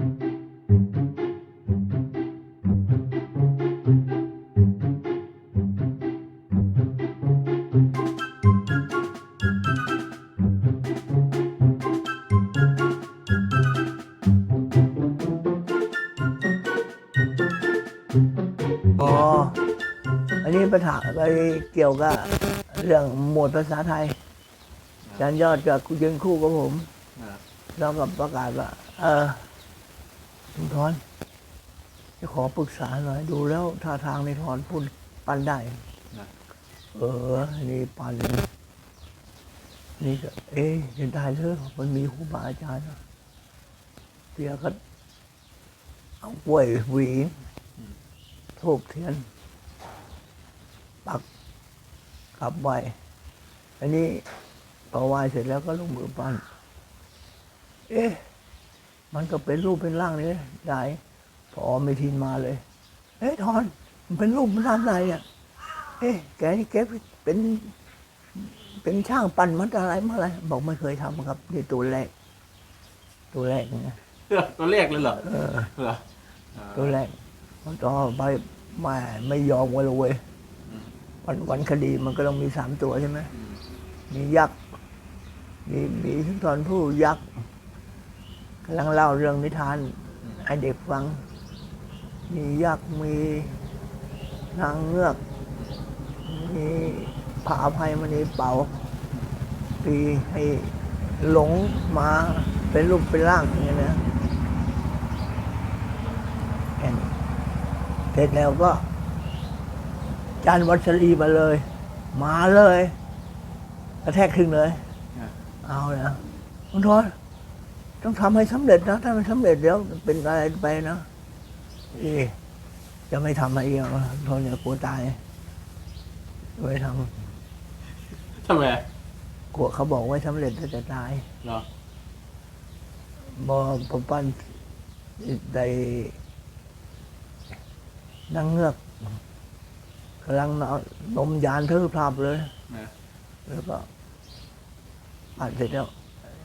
อ๋อ อันนี้ปัญหาไปเกี่ยวกับเรื่องหมวดภาษาไทยอาจารย์ยอดกับคุณยืนคู่กับผมอ่าแล้วก็ประกาศว่า เออ ลุงทอนจะขอปรึกษาหน่อย ดูแล้วท่าทางในทอนพูดปันได้นะเออ นี่ปันนี่ก็เอ๊ะจะได้หรือมันมีครูบาอาจารย์นะเตียก็เอากล้วยหวีทูบเทียน ปักกลับไหวอันนี้พอไหวเสร็จแล้วก็ลงมือปั้น เอ๊ะ มันก็เป็นรูปเป็นร่างนี่ได้พอไม่ทินมาเลยเอ๊ะทอน มันเป็นรูปเป็นร่างอะไรเนี่ยเอ๊ะแกนี่แกเป็น เป็นช่างปั้นมันอะไรมาอะไรบอกไม่เคยทำครับนี่ตัวแรก ตัวแรกนะตัวเลขเลยเหรอเออเหรออ่าตัวแรกมันต่อไปไม่ไม่ยอมกันเลยเว้ยอืมวันวันคดีมันก็ต้องมีสามตัวใช่ไหมอืมมียักษ์มีมีทุกตอนผู้ยักษ์กำลังเล่าเรื่องนิทาน ให้เด็กฟัง มียักษ์มีนางเงือก มีผาอภัยมณีเป่าตีให้หลงมาเป็นรูปเป็นร่างอย่างเงี้ยนะแค่นี้เสร็จแล้วก็ จานวัชรีมาเลย มาเลย กระแทกขึ้นเลยอ่าเอานะคุณทอน ต้องทำให้สำเร็จนะ ถ้าไม่สำเร็จเดี๋ยวเป็นอะไรไปนะเอ๊ะจะไม่ทำอะไรอีกเหรอทนอย่ากลัวตายไม่ททำไมำกลัวเขาบอกไว้สำเร็จแล้วจะตายเหรอบอผมปั้นได้นั่งเงือกกำลังนอนนมยานทื่อพลับเลยนะแล้วก็ผ่านเสร็จแล้ว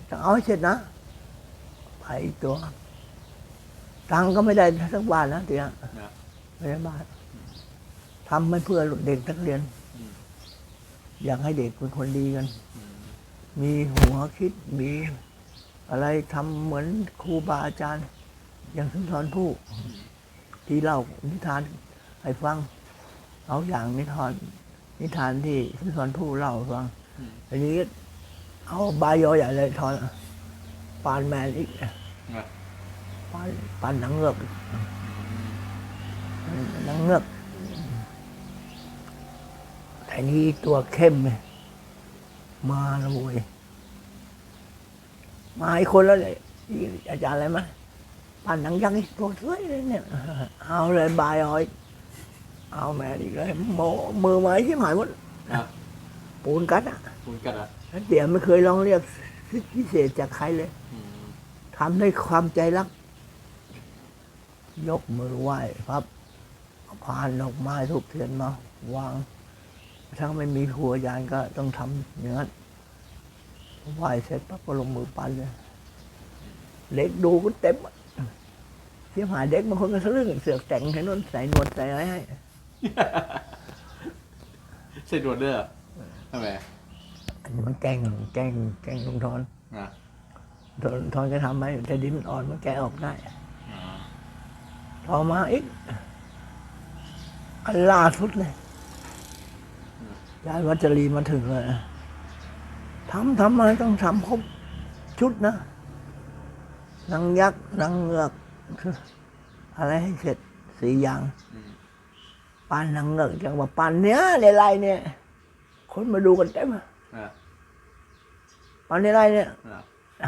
ต้องเอาให้เสร็จนะ ไปอีกตัว ตังก็ไม่ได้สักบาทนะเตียนะไม่ได้บาททำไม่เพื่อเด็กนักเรียน อยากให้เด็กเป็นคนดีกัน มีหัวคิดมีอะไรทำเหมือนครูบาอาจารย์ อย่างสุนทรภู่ที่เล่านิทานให้ฟัง เอาอย่างนิทาน นิทานที่สุนทรภู่เล่าให้ฟังอันนี้เอาบายยอใหญ่เลยทอน ปานแมนอีกนะปานปานหนังเงือกหนังเงือกแต่นี้ตัวเข้มเลยมาแล้วเว้ยมาอีกคนแล้วเลยอีอาจารย์อะไรมั้ยปานหนังยักษ์นี่ตัวสวยเลยเนี่ยเอาเลยบายยอยเอาแมนอีกเลยโมมือไม้ที่หายหมดนะปูนกัดอะคุณกันอะแล้วเดี๋ยวไม่เคยลองเรียกสิทธิ พิเศษจากใครเลยอืมทำด้วยความใจรัก ยกมือไหว้ครับเอาพานดอกไม้ทุกเทียนมา วาง ถ้าไม่มีครัวยานก็ต้องทำอย่างนั้นไหว้เสร็จปั๊บก็ลงมือปั้นเลยเด็กดูก็เต็มอะเสียหายเด็กบางคนก็สะลึ่งเสือกแต่งให้นวนใส่หนวดใส่อะไรให้ใส่ดวดเด้อทำไม อันนี้มันแกล้งแกล้งแกล้งลุงทอนนะทอนทอนก็ทำไหมแต่ดินมันอ่อนมันแกะออกได้อ๋อต่อมาอีกอันล่าสุดเลยยายวัชรีมาถึงเลยทำทำอะไรต้องทำครบชุดนะนางยักษ์นางเงือกอะไรให้เสร็จสี่อย่างอืมปานนางเงือกจังว่าปานเนี้ยในไรเนี่ย คนมาดูกันเต็มอะอ่า ปานในไรเนี่ยอ่า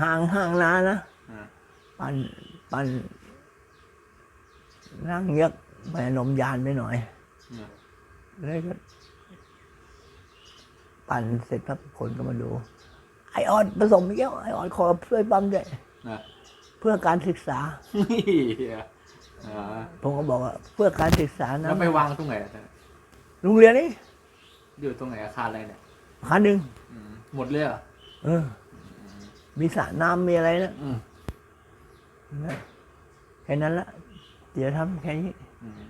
ห่างห่างนานนะอ่าปันปันนั่งเงือกไปนมยานไปหน่อยอ่าแล้วก็ ปั่นเสร็จปั๊บคนก็มาดู ไอออดผสมไม่แก้วไอออดขอช่วยปั๊มด้วยนะเพื่อการศึกษานี่อ่าผมก็บอกว่า เพื่อการศึกษานะแล้วไปวางตรงไหนอะโรงเรียนนี้อยู่ตรงไหนอาคารอะไรเนี่ยคันหนึ่งอืมหมดเลยเหรอ เออ มีสระน้ำมีอะไรนะอืมนะแค่นั้นละเดี๋ยวทำแค่นี้อืม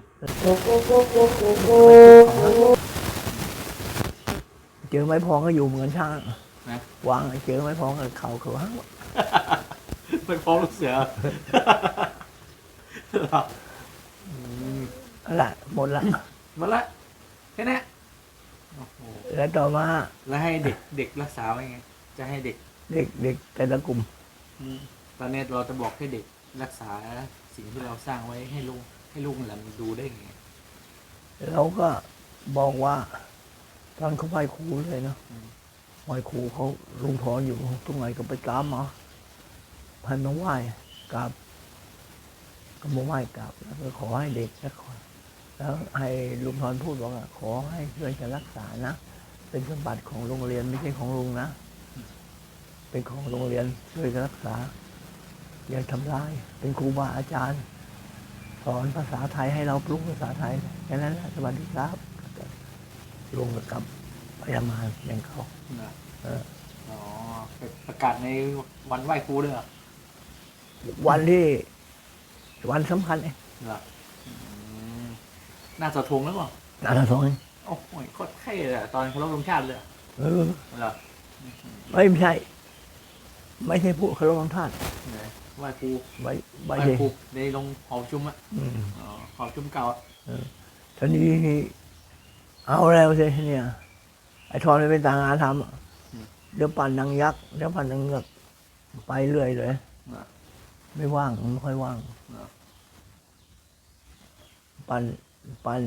เจอไม้พองก็อยู่เหมือนช่างนะวางเจอไม้พองก็เข่าเขาห้างเป็นฟ้องลูกเสือเหรออืมนั่นแหละหมดละหมาละแค่นี้โอ้โหแล้วต่อมาแล้วให้เด็กเด็กรักษาไว้ไง จะให้เด็ก เด็กเด็กแต่ละกลุ่มตอนนี้เราจะบอกให้เด็กรักษาสิ่งที่เราสร้างไว้ให้ลูกให้ลูกหลานดูได้ไงเราก็บอกว่า ตอนเขาไหว้ครูเลยเนาะอืมไหว้ครูเขาลุงพรอยู่ตรงไหนก็ไปกราบมาพันมาไหว้กราบก็มาไหว้กราบแล้วก็ขอให้เด็กแล้วขอแล้วให้ลุงพรพูดบอกว่าขอให้ช่วยกันรักษานะ เป็นสมบัติของโรงเรียนไม่ใช่ของลุงนะ เป็นของโรงเรียนช่วยกันรักษา อย่าทำร้าย เป็นครูบาอาจารย์สอนภาษาไทยให้เราปรุงภาษาไทยแค่นั้นแหละสวัสดีครับลุงก็กลับพยามาอย่างเขานะเอออ๋อไปประกาศในวันไหว้ครูด้วยเหรอวันที่วันสำคัญเองเหรออืมหน้าเสาธงแล้วเปล่านาทีสองเองโอ้โหโคตรเท่เลยอะตอนเคารพธงชาติเลยอะเออเหรอไม่ใช่ ไม่ใช่ผู้เคารพธงชาติไหนไหว้ครูไม่ไหว้ไม่ใช่ครูในโรงหอประชุมอะอืมอ๋อหอประชุมเก่าอะทีนี้เอาแล้วสิเนี่ย ไอ้ทอนมันเป็นต่างงานทำอะเดี๋ยวปั่นนางยักษ์เดี๋ยวปั่นนางเงือกไปเรื่อยเลยเหรอไม่ว่างไม่ค่อยว่างเหรอปันปัน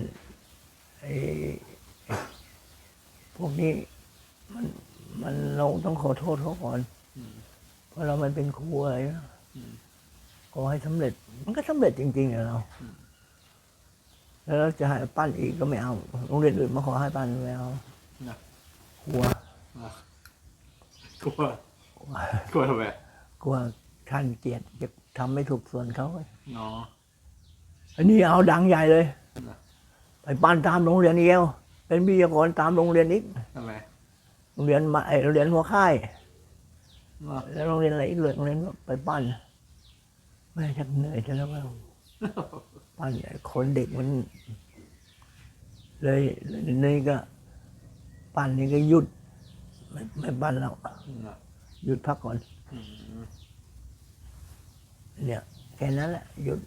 ไอ้พวกนี้มันมันเราต้องขอโทษเขาก่อนอืม เพราะเรามันเป็นครูอะไรนะอืมขอให้สำเร็จ มันก็สำเร็จจริงๆอะเราอืมแล้วเราจะให้ปั้นอีกก็ไม่เอาโรงเรียนอื่นมาขอให้ปั้นไม่เอานะกลัวเหรอกลัวกลัวกลัวทำไมกลัวท่านเกลียดจะทำไม่ถูกส่วนเขาอ๋ออันนี้เอาดังใหญ่เลยนะไปปั้นตามโรงเรียนเดียวเป็นวิทยากรตามโรงเรียนอีกทำไมโรงเรียนมาไอโรงเรียนหัวค่าย เหรอแล้วโรงเรียนอะไรอีกเลยโรงเรียนไปปั้นแม่ชักเหนื่อยจะแล้วว่าปั้นไอ้คนเด็กมันเลยเลยนี่ก็ ปั้นนี่ก็หยุด ไม่ไม่ปั้นแล้วเหรอหยุดพักก่อนอืมเนี่ยแค่นั้นแหละหยุด